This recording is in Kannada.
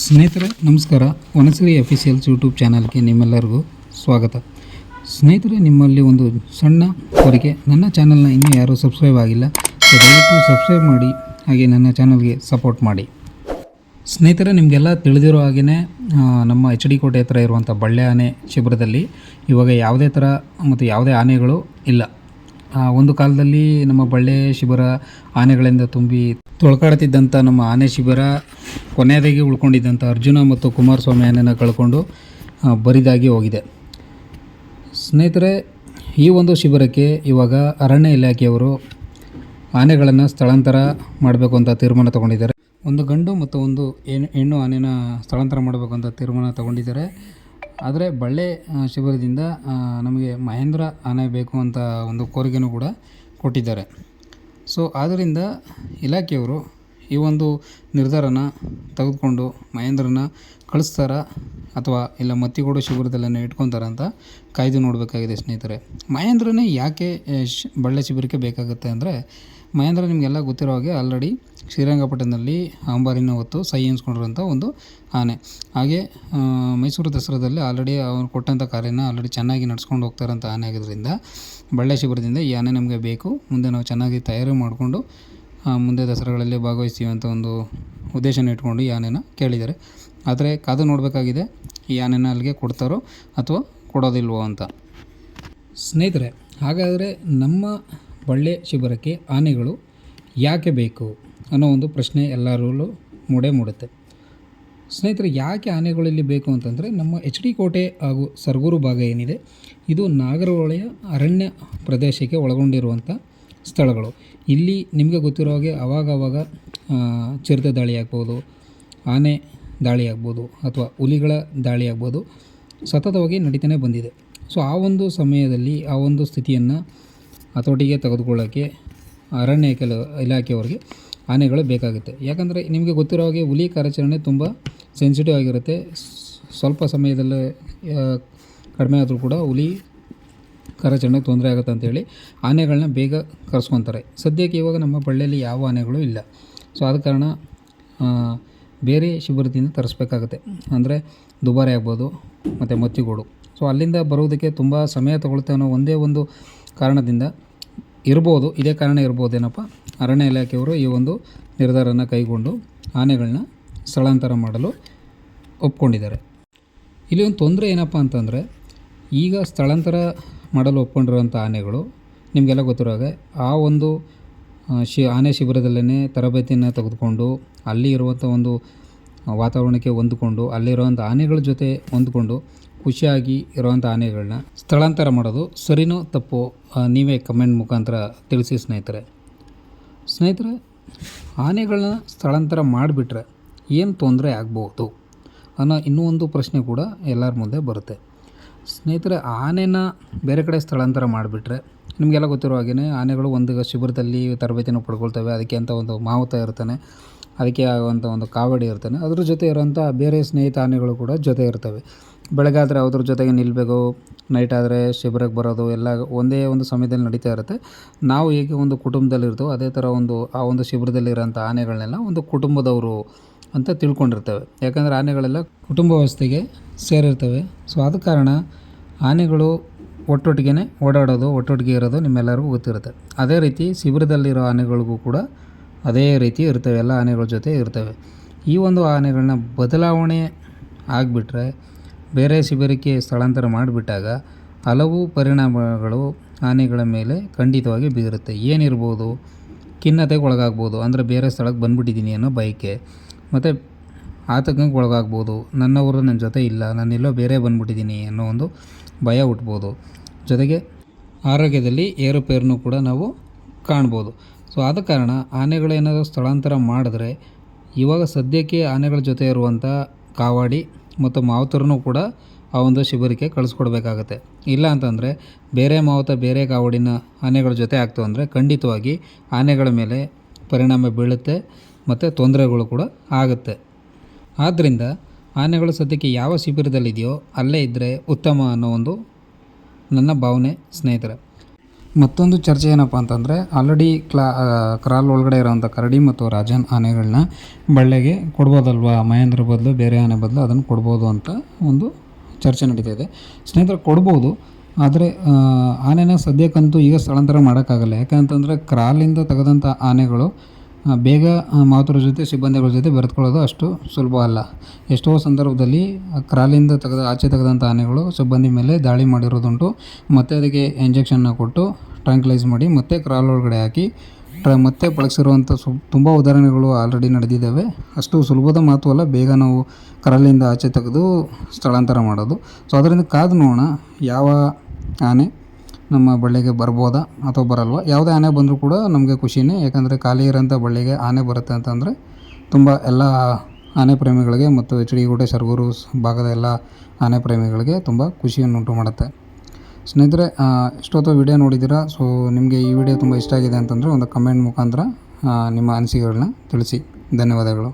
ಸ್ನೇಹಿತರೆ, ನಮಸ್ಕಾರ. ವನಸಿರಿ ಅಫಿಷಿಯಲ್ಸ್ ಯೂಟ್ಯೂಬ್ ಚಾನಲ್ಗೆ ನಿಮ್ಮೆಲ್ಲರಿಗೂ ಸ್ವಾಗತ. ಸ್ನೇಹಿತರೆ, ನಿಮ್ಮಲ್ಲಿ ಒಂದು ಸಣ್ಣ ಕೋರಿಕೆ. ನನ್ನ ಚಾನಲ್ನ ಇನ್ನೂ ಯಾರೂ ಸಬ್ಸ್ಕ್ರೈಬ್ ಆಗಿಲ್ಲ. ದಯವಿಟ್ಟು ಸಬ್ಸ್ಕ್ರೈಬ್ ಮಾಡಿ, ಹಾಗೆ ನನ್ನ ಚಾನಲ್ಗೆ ಸಪೋರ್ಟ್ ಮಾಡಿ. ಸ್ನೇಹಿತರೆ, ನಿಮಗೆಲ್ಲ ತಿಳಿದಿರೋ ಹಾಗೆಯೇ ನಮ್ಮ ಎಚ್ ಡಿ ಕೋಟೆ ಹತ್ರ ಇರುವಂಥ ಬಳ್ಳೆ ಆನೆ ಶಿಬಿರದಲ್ಲಿ ಇವಾಗ ಯಾವುದೇ ಥರ ಮತ್ತು ಯಾವುದೇ ಆನೆಗಳು ಇಲ್ಲ. ಒಂದು ಕಾಲದಲ್ಲಿ ನಮ್ಮ ಬಳ್ಳೆ ಶಿಬಿರ ಆನೆಗಳಿಂದ ತುಂಬಿ ತೊಳ್ಕಾಡ್ತಿದ್ದಂಥ ನಮ್ಮ ಆನೆ ಶಿಬಿರ, ಕೊನೆಯದಾಗಿ ಉಳ್ಕೊಂಡಿದ್ದಂಥ ಅರ್ಜುನ ಮತ್ತು ಕುಮಾರಸ್ವಾಮಿ ಆನೆನ ಕಳ್ಕೊಂಡು ಬರಿದಾಗಿ ಹೋಗಿದೆ. ಸ್ನೇಹಿತರೆ, ಈ ಒಂದು ಶಿಬಿರಕ್ಕೆ ಇವಾಗ ಅರಣ್ಯ ಇಲಾಖೆಯವರು ಆನೆಗಳನ್ನು ಸ್ಥಳಾಂತರ ಮಾಡಬೇಕು ಅಂತ ತೀರ್ಮಾನ ತಗೊಂಡಿದ್ದಾರೆ. ಒಂದು ಗಂಡು ಮತ್ತು ಒಂದು ಹೆಣ್ಣು ಆನೆನ ಸ್ಥಳಾಂತರ ಮಾಡಬೇಕು ಅಂತ ತೀರ್ಮಾನ ತಗೊಂಡಿದ್ದಾರೆ. ಆದರೆ ಬಳ್ಳೆ ಶಿಬಿರದಿಂದ ನಮಗೆ ಮಹೇಂದ್ರ ಆನೆ ಬೇಕು ಅಂತ ಒಂದು ಕೋರಿಕೆನೂ ಕೂಡ ಕೊಟ್ಟಿದ್ದಾರೆ. ಸೊ ಆದ್ದರಿಂದ ಇಲಾಖೆಯವರು ಈ ಒಂದು ನಿರ್ಧಾರನ ತೆಗೆದುಕೊಂಡು ಮಹೇಂದ್ರನ ಕಳಿಸ್ತಾರ ಅಥವಾ ಇಲ್ಲ ಮತ್ತಿಗೋಡು ಶಿಬಿರದಲ್ಲೇ ಇಟ್ಕೊತಾರ ಅಂತ ಕಾಯ್ದು ನೋಡಬೇಕಾಗಿದೆ ಸ್ನೇಹಿತರೆ. ಮಹೇಂದ್ರನೇ ಯಾಕೆ ಶ್, ಬಳ್ಳೆ ಶಿಬಿರಕ್ಕೆ ಬೇಕಾಗುತ್ತೆ ಅಂದರೆ ಮಹೇಂದ್ರ ನಿಮಗೆಲ್ಲ ಗೊತ್ತಿರೋ ಹಾಗೆ ಆಲ್ರೆಡಿ ಶ್ರೀರಂಗಪಟ್ಟಣದಲ್ಲಿ ಅಂಬಾರಿನ ಹೊತ್ತು ಸೈ ಎನ್ಸ್ಕೊಂಡಿರೋಂಥ ಒಂದು ಆನೆ. ಹಾಗೆ ಮೈಸೂರು ದಸರಾದಲ್ಲಿ ಆಲ್ರೆಡಿ ಅವ್ರು ಕೊಟ್ಟಂಥ ಕಾರ್ಯನ ಆಲ್ರೆಡಿ ಚೆನ್ನಾಗಿ ನಡ್ಸ್ಕೊಂಡು ಹೋಗ್ತಾರಂಥ ಆನೆ ಆಗಿದ್ದರಿಂದ ಬಳ್ಳೆ ಶಿಬಿರದಿಂದ ಈ ಆನೆ ನಮಗೆ ಬೇಕು. ಮುಂದೆ ನಾವು ಚೆನ್ನಾಗಿ ತಯಾರಿ ಮಾಡಿಕೊಂಡು ಮುಂದೆ ದಸರಾಗಳಲ್ಲಿ ಭಾಗವಹಿಸ್ತೀವಿ ಅಂತ ಒಂದು ಉದ್ದೇಶನ ಇಟ್ಕೊಂಡು ಈ ಆನೆನ ಕೇಳಿದ್ದಾರೆ. ಆದರೆ ಕಾದು ನೋಡಬೇಕಾಗಿದೆ, ಈ ಆನೆನ ಅಲ್ಲಿಗೆ ಕೊಡ್ತಾರೋ ಅಥವಾ ಕೊಡೋದಿಲ್ವೋ ಅಂತ. ಸ್ನೇಹಿತರೆ, ಹಾಗಾದರೆ ನಮ್ಮ ಬಳ್ಳೆ ಶಿಬಿರಕ್ಕೆ ಆನೆಗಳು ಯಾಕೆ ಬೇಕು? ಅನ್ನೋ ಒಂದು ಪ್ರಶ್ನೆ ಎಲ್ಲರಲ್ಲೂ ಮೂಡೇ ಮೂಡುತ್ತೆ. ಸ್ನೇಹಿತರೆ, ಯಾಕೆ ಆನೆಗಳಲ್ಲಿ ಬೇಕು ಅಂತಂದರೆ, ನಮ್ಮ ಎಚ್ ಡಿ ಕೋಟೆ ಹಾಗೂ ಸರ್ಗೂರು ಭಾಗ ಏನಿದೆ, ಇದು ನಾಗರಹೊಳೆಯ ಅರಣ್ಯ ಪ್ರದೇಶಕ್ಕೆ ಒಳಗೊಂಡಿರುವಂಥ ಸ್ಥಳಗಳು. ಇಲ್ಲಿ ನಿಮಗೆ ಗೊತ್ತಿರೋ ಹಾಗೆ ಅವಾಗವಾಗ ಚಿರತೆ ದಾಳಿ ಆಗ್ಬೋದು, ಆನೆ ದಾಳಿ ಆಗ್ಬೋದು, ಅಥವಾ ಹುಲಿಗಳ ದಾಳಿ ಆಗ್ಬೋದು, ಸತತವಾಗಿ ನಡೀತಾನೆ ಬಂದಿದೆ. ಸೊ, ಆ ಒಂದು ಸಮಯದಲ್ಲಿ, ಆ ಒಂದು ಸ್ಥಿತಿಯನ್ನು ಹತೋಟಿಗೆ ತೆಗೆದುಕೊಳ್ಳೋಕ್ಕೆ ಅರಣ್ಯ ಕೆಲ ಇಲಾಖೆಯವರಿಗೆ ಆನೆಗಳು ಬೇಕಾಗುತ್ತೆ. ಯಾಕಂದರೆ ನಿಮಗೆ ಗೊತ್ತಿರೋ ಹಾಗೆ ಹುಲಿ ಕಾರ್ಯಾಚರಣೆ ತುಂಬ ಸೆನ್ಸಿಟಿವ್ ಆಗಿರುತ್ತೆ. ಸ್ವಲ್ಪ ಸಮಯದಲ್ಲೇ ಕಡಿಮೆ ಆದರೂ ಕೂಡ ಹುಲಿ ಕಾರ್ಯಾಚರಣೆ ತೊಂದರೆ ಆಗುತ್ತೆ ಅಂತೇಳಿ ಆನೆಗಳನ್ನ ಬೇಗ ಕರೆಸ್ಕೊತಾರೆ. ಸದ್ಯಕ್ಕೆ ಇವಾಗ ನಮ್ಮ ಬಳ್ಳಿಯಲ್ಲಿ ಯಾವ ಆನೆಗಳು ಇಲ್ಲ. ಸೊ ಆದ ಕಾರಣ ಬೇರೆ ಶಿಬಿರದಿಂದ ತರಿಸ್ಬೇಕಾಗುತ್ತೆ. ಅಂದರೆ ದುಬಾರಿ ಆಗ್ಬೋದು, ಮತ್ತು ಮತ್ತಿಗೋಡು. ಸೊ ಅಲ್ಲಿಂದ ಬರೋದಕ್ಕೆ ತುಂಬ ಸಮಯ ತಗೊಳುತ್ತೆ ಅನ್ನೋ ಒಂದೇ ಒಂದು ಕಾರಣದಿಂದ ಇರ್ಬೋದು, ಇದೇ ಕಾರಣ ಇರ್ಬೋದೇನಪ್ಪ? ಅರಣ್ಯ ಇಲಾಖೆಯವರು ಈ ಒಂದು ನಿರ್ಧಾರನ ಕೈಗೊಂಡು ಆನೆಗಳನ್ನ ಸ್ಥಳಾಂತರ ಮಾಡಲು ಒಪ್ಕೊಂಡಿದ್ದಾರೆ. ಇಲ್ಲಿ ಒಂದು ತೊಂದರೆ ಏನಪ್ಪ ಅಂತಂದರೆ, ಈಗ ಸ್ಥಳಾಂತರ ಮಾಡಲು ಒಪ್ಕೊಂಡಿರುವಂಥ ಆನೆಗಳು, ನಿಮಗೆಲ್ಲ ಗೊತ್ತಿರೋ ಹಾಗೆ ಆ ಒಂದು ಶಿ, ಆನೆ ಶಿಬಿರದಲ್ಲೇ ತರಬೇತಿಯನ್ನು ತೆಗೆದುಕೊಂಡು, ಅಲ್ಲಿ ಇರುವಂಥ ಒಂದು ವಾತಾವರಣಕ್ಕೆ ಹೊಂದಿಕೊಂಡು ಅಲ್ಲಿರುವಂಥ ಆನೆಗಳ ಜೊತೆ ಹೊಂದ್ಕೊಂಡು ಖುಷಿಯಾಗಿ ಇರುವಂಥ ಆನೆಗಳನ್ನ ಸ್ಥಳಾಂತರ ಮಾಡೋದು ಸರಿನೋ ತಪ್ಪು ನೀವೇ ಕಮೆಂಟ್ ಮುಖಾಂತರ ತಿಳಿಸಿ ಸ್ನೇಹಿತರೆ. ಸ್ನೇಹಿತರೆ ಆನೆಗಳನ್ನ ಸ್ಥಳಾಂತರ ಮಾಡಿಬಿಟ್ರೆ ಏನು ತೊಂದರೆ ಆಗ್ಬೋದು ಅನ್ನೋ ಇನ್ನೂ ಒಂದು ಪ್ರಶ್ನೆ ಕೂಡ ಎಲ್ಲರ ಮುಂದೆ ಬರುತ್ತೆ. ಸ್ನೇಹಿತರೆ, ಆನೆನ ಬೇರೆ ಕಡೆ ಸ್ಥಳಾಂತರ ಮಾಡಿಬಿಟ್ರೆ ನಿಮಗೆಲ್ಲ ಗೊತ್ತಿರೋ ಹಾಗೆಯೇ ಆನೆಗಳು ಒಂದು ಶಿಬಿರದಲ್ಲಿ ತರಬೇತಿನ ಪಡ್ಕೊಳ್ತವೆ, ಅದಕ್ಕೆ ಅಂತ ಒಂದು ಮಾವುತ ಇರ್ತಾನೆ, ಅದಕ್ಕೆ ಆಗುವಂಥ ಒಂದು ಕಾವಡಿ ಇರ್ತಾನೆ, ಅದ್ರ ಜೊತೆ ಇರೋಂಥ ಬೇರೆ ಸ್ನೇಹಿತ ಆನೆಗಳು ಕೂಡ ಜೊತೆ ಇರ್ತವೆ. ಬೆಳಗಾದರೆ ಅದ್ರ ಜೊತೆಗೆ ನಿಲ್ಲಬೇಕು ನೈಟ್ ಆದರೆ ಶಿಬಿರಕ್ಕೆ ಬರೋದು, ಎಲ್ಲ ಒಂದೇ ಒಂದು ಸಮಯದಲ್ಲಿ ನಡೀತಾ ಇರುತ್ತೆ. ನಾವು ಹೇಗೆ ಒಂದು ಕುಟುಂಬದಲ್ಲಿ ಇರ್ತೀವೋ, ಅದೇ ಥರ ಒಂದು, ಆ ಒಂದು ಶಿಬಿರದಲ್ಲಿರೋಂಥ ಆನೆಗಳನ್ನೆಲ್ಲ ಒಂದು ಕುಟುಂಬದವರು ಅಂತ ತಿಳ್ಕೊಂಡಿರ್ತವೆ. ಯಾಕಂದರೆ ಆನೆಗಳೆಲ್ಲ ಕುಟುಂಬ ವ್ಯವಸ್ಥೆಗೆ ಸೇರಿರ್ತವೆ. ಸೊ ಆದ ಕಾರಣ ಆನೆಗಳು ಒಟ್ಟೊಟ್ಟಿಗೆ ಓಡಾಡೋದು, ಒಟ್ಟೊಟ್ಟಿಗೆ ಇರೋದು ನಿಮ್ಮೆಲ್ಲರಿಗೂ ಗೊತ್ತಿರುತ್ತೆ. ಅದೇ ರೀತಿ ಶಿಬಿರದಲ್ಲಿರೋ ಆನೆಗಳಿಗೂ ಕೂಡ ಅದೇ ರೀತಿ ಇರ್ತವೆ, ಎಲ್ಲ ಆನೆಗಳ ಜೊತೆ ಇರ್ತವೆ. ಈ ಒಂದು ಆನೆಗಳನ್ನ ಬದಲಾವಣೆ ಆಗಿಬಿಟ್ರೆ ಬೇರೆ ಶಿಬಿರಕ್ಕೆ ಸ್ಥಳಾಂತರ ಮಾಡಿಬಿಟ್ಟಾಗ ಹಲವು ಪರಿಣಾಮಗಳು ಆನೆಗಳ ಮೇಲೆ ಖಂಡಿತವಾಗಿ ಬೀರುತ್ತೆ. ಏನಿರ್ಬೋದು? ಖಿನ್ನತೆಗೆ ಒಳಗಾಗ್ಬೋದು ಅಂದರೆ ಬೇರೆ ಸ್ಥಳಕ್ಕೆ ಬಂದುಬಿಟ್ಟಿದ್ದೀನಿ ಅನ್ನೋ ಬಯಕೆ. ಮತ್ತು ಆತಂಕಕ್ಕೆ ಒಳಗಾಗ್ಬೋದು ನನ್ನವರು ನನ್ನ ಜೊತೆ ಇಲ್ಲ. ನಾನೆಲ್ಲೋ ಬೇರೆ ಬಂದುಬಿಟ್ಟಿದ್ದೀನಿ ಅನ್ನೋ ಒಂದು ಭಯ ಹುಟ್ಬೋದು. ಜೊತೆಗೆ ಆರೋಗ್ಯದಲ್ಲಿ ಏರುಪೇರನ್ನು ಕೂಡ ನಾವು ಕಾಣ್ಬೋದು. ಸೊ, ಆದ ಕಾರಣ ಆನೆಗಳೇನಾದರೂ ಸ್ಥಳಾಂತರ ಮಾಡಿದ್ರೆ ಇವಾಗ ಸದ್ಯಕ್ಕೆ ಆನೆಗಳ ಜೊತೆ ಇರುವಂಥ ಕಾವಾಡಿ ಮತ್ತು ಮಾವುತರನ್ನು ಕೂಡ ಆ ಒಂದು ಶಿಬಿರಕ್ಕೆ ಕಳಿಸ್ಕೊಡ್ಬೇಕಾಗತ್ತೆ. ಇಲ್ಲ ಅಂತಂದರೆ ಬೇರೆ ಮಾವುತ ಬೇರೆ ಕಾವಡಿನ ಆನೆಗಳ ಜೊತೆ ಆಗ್ತು ಅಂದರೆ ಖಂಡಿತವಾಗಿ ಆನೆಗಳ ಮೇಲೆ ಪರಿಣಾಮ ಬೀಳುತ್ತೆ ಮತ್ತು ತೊಂದರೆಗಳು ಕೂಡ ಆಗುತ್ತೆ. ಆದ್ದರಿಂದ ಆನೆಗಳು ಸದ್ಯಕ್ಕೆ ಯಾವ ಶಿಬಿರದಲ್ಲಿದೆಯೋ ಅಲ್ಲೇ ಇದ್ದರೆ ಉತ್ತಮ ಅನ್ನೋ ಒಂದು ನನ್ನ ಭಾವನೆ ಸ್ನೇಹಿತರೆ. ಮತ್ತೊಂದು ಚರ್ಚೆ ಏನಪ್ಪ ಅಂತಂದರೆ ಆಲ್ರೆಡಿ ಕ್ಲಾ ಕ್ರಾಲ್ ಒಳಗಡೆ ಇರೋವಂಥ ಕರಡಿ ಮತ್ತು ರಾಜನ್ ಆನೆಗಳನ್ನ ಬಳ್ಳೆಗೆ ಕೊಡ್ಬೋದಲ್ವಾ? ಮಹೇಂದ್ರ ಬದಲು, ಬೇರೆ ಆನೆ ಬದಲು ಅದನ್ನು ಕೊಡ್ಬೋದು ಅಂತ ಒಂದು ಚರ್ಚೆ ನಡೀತಾ ಇದೆ. ಸ್ನೇಹಿತರೆ, ಕೊಡ್ಬೋದು, ಆದರೆ ಆನೆನ ಸದ್ಯಕ್ಕಂತೂ ಈಗ ಸ್ಥಳಾಂತರ ಮಾಡೋಕ್ಕಾಗಲ್ಲ. ಯಾಕಂತಂದರೆ, ಕ್ರಾಲಿಂದ ತೆಗೆದಂಥ ಆನೆಗಳು ಬೇಗ ಆ, ಜೊತೆ ಸಿಬ್ಬಂದಿಗಳ ಜೊತೆ ಬೆರೆತ್ಕೊಳ್ಳೋದು ಅಷ್ಟು ಸುಲಭ ಅಲ್ಲ. ಎಷ್ಟೋ ಸಂದರ್ಭದಲ್ಲಿ ಕ್ರಾಲಿಂದ ತೆಗೆದ ಆಚೆ ತೆಗೆದಂಥ ಆನೆಗಳು ಸಿಬ್ಬಂದಿ ಮೇಲೆ ದಾಳಿ ಮಾಡಿರೋದುಂಟು. ಮತ್ತೆ ಅದಕ್ಕೆ ಇಂಜೆಕ್ಷನ್ನ ಕೊಟ್ಟು ಟ್ರಾಂಕ್ಲೈಸ್ ಮಾಡಿ ಮತ್ತೆ ಕ್ರಾಲ್ ಒಳಗಡೆ ಹಾಕಿ ಟ್ರ ಮತ್ತೆ ಬಳಸಿರುವಂಥ ಸು ತುಂಬ ಉದಾಹರಣೆಗಳು ಆಲ್ರೆಡಿ ನಡೆದಿದ್ದಾವೆ. ಅಷ್ಟು ಸುಲಭದ ಮಾತು ಅಲ್ಲ ಬೇಗ ನಾವು ಕರಲಿಂದ ಆಚೆ ತೆಗೆದು ಸ್ಥಳಾಂತರ ಮಾಡೋದು. ಸೊ ಅದರಿಂದ ಕಾದು ನೋಡೋಣ ಯಾವ ಆನೆ ನಮ್ಮ ಬಳ್ಳಿಗೆ ಬರ್ಬೋದಾ ಅಥವಾ ಬರಲ್ವಾ? ಯಾವುದೇ ಆನೆ ಬಂದರೂ ಕೂಡ ನಮಗೆ ಖುಷಿನೇ, ಯಾಕಂದರೆ ಖಾಲಿ ಇರೋಂಥ ಬಳ್ಳಿಗೆ ಆನೆ ಬರುತ್ತೆ ಅಂತಂದರೆ ತುಂಬ ಎಲ್ಲ ಆನೆ ಪ್ರೇಮಿಗಳಿಗೆ ಮತ್ತು ಎಚ್ ಡಿ ಕೋಟೆ ಸರ್ಗೂರು ಭಾಗದ ಎಲ್ಲ ಆನೆ ಪ್ರೇಮಿಗಳಿಗೆ ತುಂಬ ಖುಷಿಯನ್ನುಂಟು ಮಾಡುತ್ತೆ. ಸ್ನೇಹಿತರೆ ಇಷ್ಟೊತ್ತು ವಿಡಿಯೋ ನೋಡಿದ್ದೀರಾ ಸೊ ನಿಮಗೆ ಈ ವಿಡಿಯೋ ತುಂಬ ಇಷ್ಟ ಆಗಿದೆ ಅಂತಂದರೆ ಒಂದು ಕಮೆಂಟ್ ಮುಖಾಂತರ ನಿಮ್ಮ ಅನಿಸಿಕೆಗಳನ್ನ ತಿಳಿಸಿ. ಧನ್ಯವಾದಗಳು.